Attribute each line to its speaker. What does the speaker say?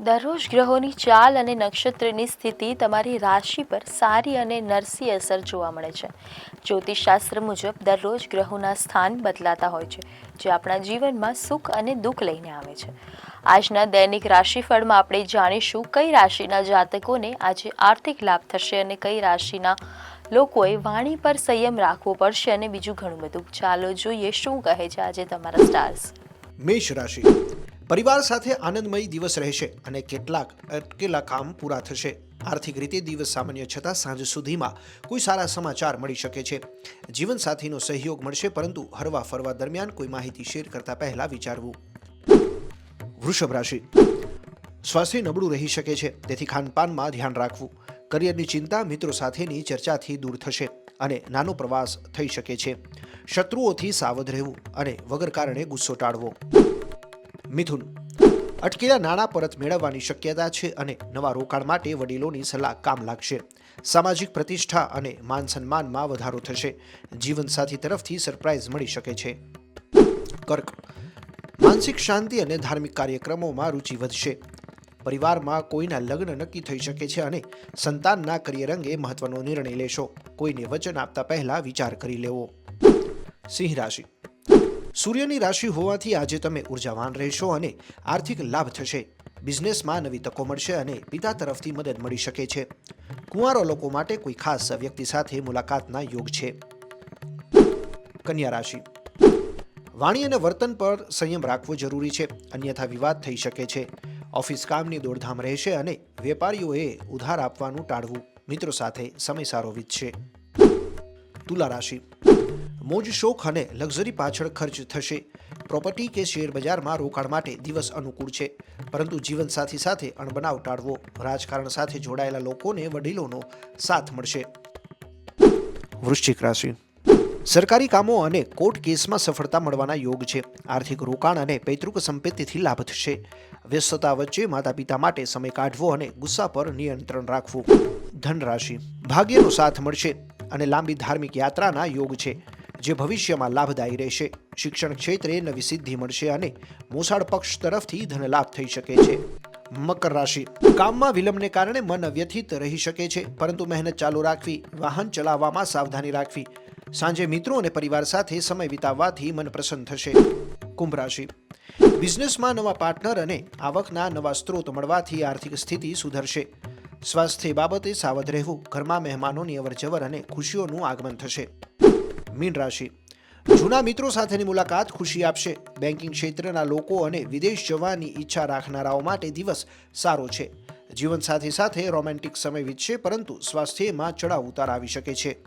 Speaker 1: દરરોજ ગ્રહોની ચાલ અને નક્ષત્રની સ્થિતિ તમારી રાશિ પર સારી અને નરસી અસર જોવા મળે છે. જ્યોતિષશાસ્ત્ર મુજબ દરરોજ ગ્રહોના સ્થાન બદલાતા હોય છે, જે આપણા જીવનમાં સુખ અને દુઃખ લઈને આવે છે. આજના દૈનિક રાશિફળમાં આપણે જાણીશું કઈ રાશિના જાતકોને આજે આર્થિક લાભ થશે અને કઈ રાશિના લોકોએ વાણી પર સંયમ રાખવો પડશે અને બીજું ઘણું બધું. ચાલો જોઈએ શું કહે છે આજે તમારા સ્ટાર્સ.
Speaker 2: મેષ રાશિ. પરિવાર સાથે આનંદમય દિવસ રહેશે અને કેટલાક અટકેલા કામ પૂરા થશે. આર્થિક રીતે દિવસ સામાન્ય છતાં સાંજ સુધીમાં કોઈ સારા સમાચાર મળી શકે છે. જીવનસાથીનો સહયોગ મળશે, પરંતુ હરવા ફરવા દરમિયાન કોઈ માહિતી શેર કરતા પહેલા વિચારવું. વૃષભ રાશિ. સ્વાસ્થ્ય નબળું રહી શકે છે, તેથી ખાનપાનમાં ધ્યાન રાખવું. કરિયરની ચિંતા મિત્રો સાથેની ચર્ચાથી દૂર થશે અને નાનો પ્રવાસ થઈ શકે છે. શત્રુઓથી સાવધ રહેવું અને વગર કારણે ગુસ્સો ટાળવો. મિથુન. અટકેલા નાણાં પરત મેળવવાની શક્યતા છે અને નવા રોકાણ માટે વડીલોની સલાહ કામ લાગશે. સામાજિક પ્રતિષ્ઠા અને માન સન્માનમાં વધારો થશે. જીવનસાથી તરફથી સરપ્રાઇઝ મળી શકે છે. કર્ક. માનસિક શાંતિ અને ધાર્મિક કાર્યક્રમોમાં રુચિ વધશે. પરિવારમાં કોઈના લગ્ન નક્કી થઈ શકે છે અને સંતાનના કરિયર અંગે મહત્વનો નિર્ણય લેશો. કોઈને વચન આપતા પહેલા વિચાર કરી લેવો. સિંહ રાશિ. સૂર્યની રાશિ હોવાથી આજે તમે ઉર્જાવાન રહેશો અને આર્થિક લાભ થશે. બિઝનેસમાં નવી તકો મળશે અને પિતા તરફથી મદદ મળી શકે છે. કુંવારો લોકો માટે કોઈ ખાસ વ્યક્તિ સાથે મુલાકાતના યોગ છે. કન્યા રાશિ. વાણી અને વર્તન પર સંયમ રાખવો જરૂરી છે. અન્યથા વિવાદ થઈ શકે છે. ઓફિસ કામની દોડધામ રહેશે અને વેપારીઓએ ઉધાર આપવાનું ટાળવું મિત્રો સાથે સમય સારો વીતશે. તુલા રાશિ. મોજ શોખ અને લક્ઝરી પાછળ ખર્ચ થશે. પ્રોપર્ટી કે શેર બજારમાં રોકાણ માટે દિવસ અનુકૂળ છે. પરંતુ જીવનસાથી સાથે અણબનાવ ટાળવો, રાજકારણ સાથે જોડાયેલા લોકોને વડીલોનો સાથ મળશે. વૃશ્ચિક રાશિ. સરકારી કામો અને કોર્ટ કેસમાં સફળતા મળવાના યોગ છે. આર્થિક રોકાણ અને પૈતૃક સંપત્તિથી લાભ થશે. વ્યસ્તતા વચ્ચે માતા પિતા માટે સમય કાઢવો અને ગુસ્સા પર નિયંત્રણ રાખવું. ધન રાશિ ભાગ્યનો સાથ મળશે અને લાંબી ધાર્મિક યાત્રાના યોગ છે. જે ભવિષ્યમાં લાભદાયી રહેશે. શિક્ષણ ક્ષેત્રે નવી સિદ્ધિ મળશે અને મોસાળ પક્ષ તરફથી ધનલાભ થઈ શકે છે. મકર રાશિ. કામમાં વિલંબને કારણે મન વ્યથિત રહી શકે છે, પરંતુ મહેનત ચાલુ રાખવી, વાહન ચલાવવામાં સાવધાની રાખવી. સાંજે મિત્રો અને પરિવાર સાથે સમય વિતાવવાથી મન પ્રસન્ન થશે. કુંભ રાશિ. બિઝનેસમાં નવા પાર્ટનર અને આવકના નવા સ્ત્રોત મળવાથી આર્થિક સ્થિતિ સુધરશે. સ્વાસ્થ્ય બાબતે સાવધ રહેવું, ઘરમાં મહેમાનોની અવરજવર અને ખુશીઓનું આગમન થશે. મીન રાશિ. જૂના મિત્રો સાથેની મુલાકાત ખુશી આપશે. બેન્કિંગ ક્ષેત્રના લોકો અને વિદેશ જવાની ઈચ્છા રાખનારાઓ માટે દિવસ સારો છે. જીવનસાથી સાથે રોમેન્ટિક સમય વીતશે, પરંતુ સ્વાસ્થ્યમાં ચડાવ ઉતાર આવી શકે છે.